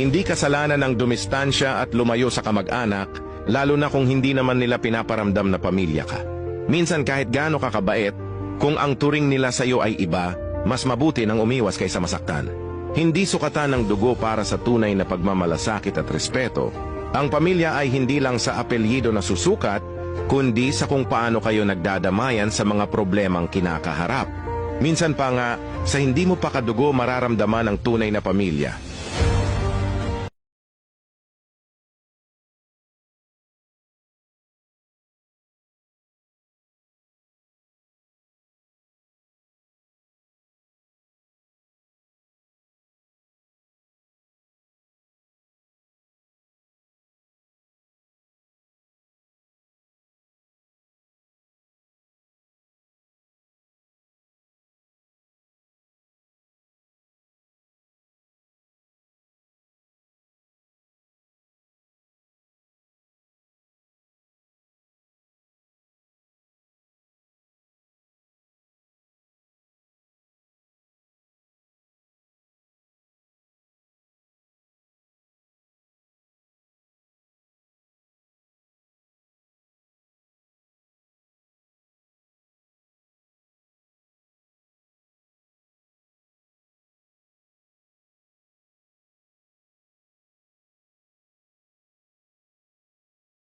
Hindi kasalanan ng dumistansya at lumayo sa kamag-anak, lalo na kung hindi naman nila pinaparamdam na pamilya ka. Minsan kahit gaano ka kabait, kung ang turing nila sa iyo ay iba, mas mabuti nang umiwas kaysa masaktan. Hindi sukatan ng dugo para sa tunay na pagmamalasakit at respeto. Ang pamilya ay hindi lang sa apelyido na susukat, kundi sa kung paano kayo nagdadamayan sa mga problemang kinakaharap. Minsan pa nga, sa hindi mo pa kadugo mararamdaman ang tunay na pamilya.